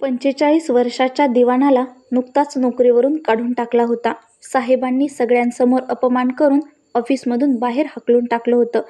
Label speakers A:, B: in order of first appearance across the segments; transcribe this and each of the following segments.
A: पंचेचाळीस वर्षाच्या दिवाणाला नुकताच नोकरीवरून काढून टाकला होता. साहेबांनी सगळ्यांसमोर अपमान करून ऑफिसमधून बाहेर हाकलून टाकलं होतं.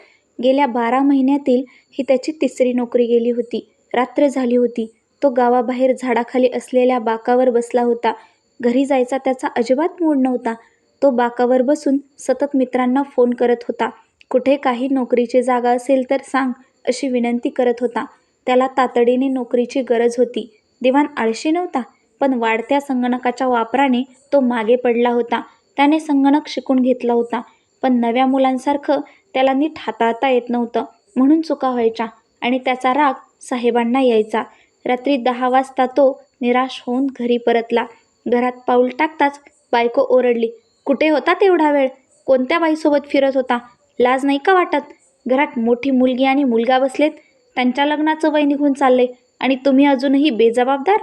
A: गेल्या बारा महिन्यातील ही त्याची तिसरी नोकरी गेली होती. रात्र झाली होती. तो गावाबाहेर झाडाखाली असलेल्या बाकावर बसला होता. घरी जायचा त्याचा अजिबात मूड नव्हता. तो बाकावर बसून सतत मित्रांना फोन करत होता. कुठे काही नोकरीची जागा असेल तर सांग अशी विनंती करत होता. त्याला तातडीने नोकरीची गरज होती. दिवाण आळशी नव्हता, पण वाढत्या संगणकाच्या वापराने तो मागे पडला होता. त्याने संगणक शिकून घेतला होता, पण नव्या मुलांसारखं त्याला नीट हाताळता येत नव्हतं. म्हणून चुका व्हायच्या आणि त्याचा राग साहेबांना यायचा. रात्री दहा वाजता तो निराश होऊन घरी परतला. घरात पाऊल टाकताच बायको ओरडली, कुठे होता तेवढा वेळ? कोणत्या बाईसोबत फिरत होता? लाज नाही का वाटत? घरात मोठी मुलगी आणि मुलगा बसलेत. त्यांच्या लग्नाचं वय निघून चाललंय आणि तुम्ही अजूनही बेजबाबदार?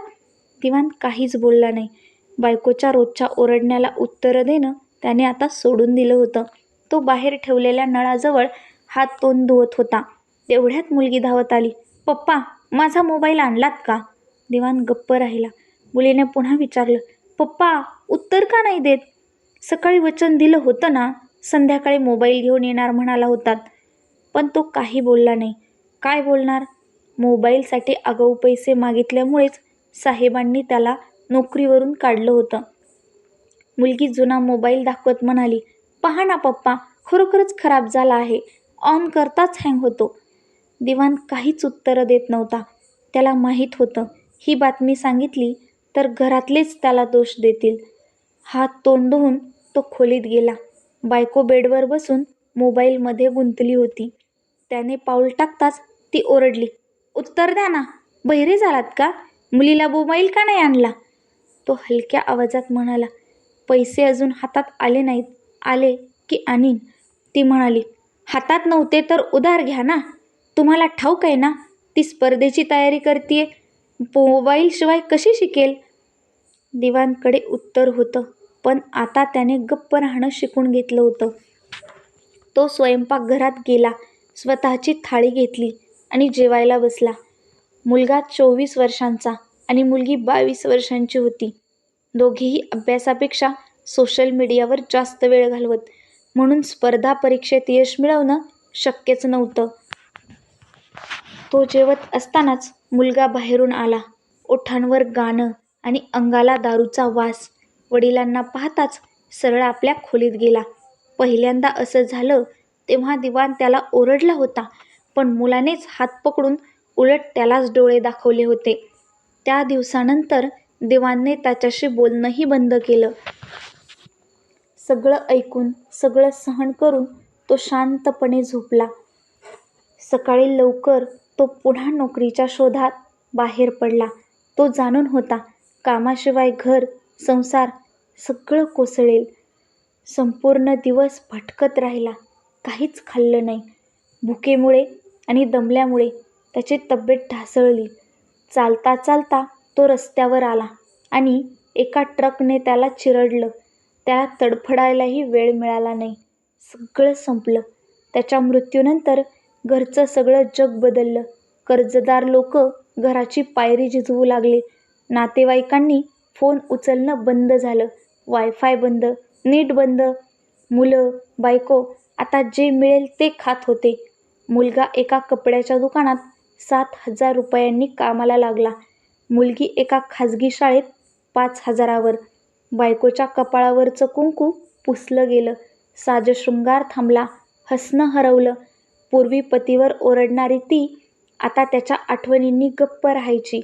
A: दिवान काहीच बोलला नाही. बायकोच्या रोजच्या ओरडण्याला उत्तरं देणं त्याने आता सोडून दिलं होतं. तो बाहेर ठेवलेल्या नळाजवळ हात तोंड धुवत होता. तेवढ्यात मुलगी धावत आली. पप्पा, माझा मोबाईल आणलात का? दिवान गप्प राहिला. मुलीने पुन्हा विचारलं, पप्पा, उत्तर का नाही देत? सकाळी वचन दिलं होतं ना, संध्याकाळी मोबाईल घेऊन येणार म्हणाला होतात. पण तो काही बोलला नाही. काय बोलणार? मोबाईलसाठी आगाऊ पैसे मागितल्यामुळेच साहेबांनी त्याला नोकरीवरून काढलं होतं. मुलगी जुना मोबाईल दाखवत म्हणाली, पहा ना पप्पा, खरोखरच खराब झाला आहे. ऑन करताच हँग होतो. दिवाण काहीच उत्तरं देत नव्हता. त्याला माहीत होतं, ही बातमी सांगितली तर घरातलेच त्याला दोष देतील. हात तोंड तो खोलीत गेला. बायको बेडवर बसून मोबाईलमध्ये गुंतली होती. त्याने पाऊल टाकताच ती ओरडली, उत्तर द्या ना, बहिरे झालात का? मुलीला मोबाईल का नाही आणला? तो हलक्या आवाजात म्हणाला, पैसे अजून हातात आले नाहीत. आले की आणीन. ती म्हणाली, हातात नव्हते तर उधार घ्या ना. तुम्हाला ठाऊक आहे ना, ती स्पर्धेची तयारी करते मोबाईलशिवाय कशी शिकेल? दिवाणकडे उत्तर होतं, पण आता त्याने गप्प राहणं शिकून घेतलं होतं. तो स्वयंपाकघरात गेला, स्वतःची थाळी घेतली आणि जेवायला बसला. मुलगा चोवीस वर्षांचा आणि मुलगी बावीस वर्षांची होती. दोघेही अभ्यासापेक्षा सोशल मीडियावर जास्त वेळ घालवत. म्हणून स्पर्धा परीक्षेत यश मिळवणं शक्यच नव्हतं. तो जेवत असतानाच मुलगा बाहेरून आला. ओठांवर गाणं आणि अंगाला दारूचा वास. वडिलांना पाहताच सरळ आपल्या खोलीत गेला. पहिल्यांदा असं झालं तेव्हा दिवाण त्याला ओरडला होता, पण मुलानेच हात पकडून उलट त्यालाच डोळे दाखवले होते. त्या दिवसानंतर दिवाणने त्याच्याशी बोलणंही बंद केलं. सगळं ऐकून, सगळं सहन करून तो शांतपणे झोपला. सकाळी लवकर तो पुन्हा नोकरीच्या शोधात बाहेर पडला. तो जाणून होता, कामाशिवाय घर, संसार सगळं कोसळेल. संपूर्ण दिवस भटकत राहिला. काहीच खाल्लं नाही. भुकेमुळे आणि दमल्यामुळे त्याची तब्येत ढासळली. चालता चालता तो रस्त्यावर आला आणि एका ट्रकने त्याला चिरडलं. त्याला तडफडायलाही वेळ मिळाला नाही. सगळं संपलं. त्याच्या मृत्यूनंतर घरचं सगळं जग बदललं. कर्जदार लोक घराची पायरी झिजवू लागले. नातेवाईकांनी फोन उचलणं बंद झालं. वायफाय बंद, नेट बंद. मुलं, बायको आता जे मिळेल ते खात होते. मुलगा एका कपड्याच्या दुकानात सात हजार रुपयांनी कामाला लागला. मुलगी एका खाजगी शाळेत पाच हजारावर. बायकोच्या कपाळावरचं कुंकू पुसलं गेलं. साजशृंगार थांबला. हसणं हरवलं. पूर्वी पतीवर ओरडणारी ती आता त्याच्या आठवणींनी गप्प राहायची.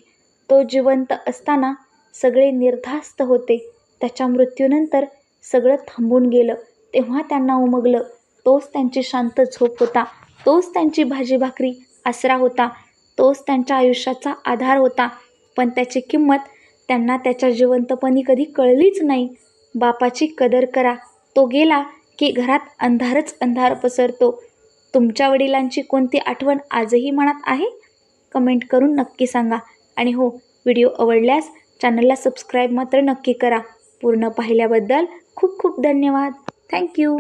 A: तो जिवंत असताना सगळे निर्धास्त होते. त्याच्या मृत्यूनंतर सगळं थांबून गेलं. तेव्हा त्यांना उमगलं, तोच त्यांची शांत झोप होता. तोच त्यांची भाजी-भाकरी आसरा होता. तोच त्यांच्या आयुष्याचा आधार होता. पण त्याची किंमत त्यांना त्याच्या जिवंतपणी कधी कळलीच नाही. बापाची कदर करा. तो गेला की घरात अंधारच अंधार पसरतो. तुमच्या वडिलांची कोणती आठवण आजही मनात आहे? कमेंट करून नक्की सांगा. आणि हो, व्हिडिओ आवडल्यास चॅनलला सबस्क्राईब मात्र नक्की करा. पूर्ण पाहिल्याबद्दल खूप खूप धन्यवाद. थँक्यू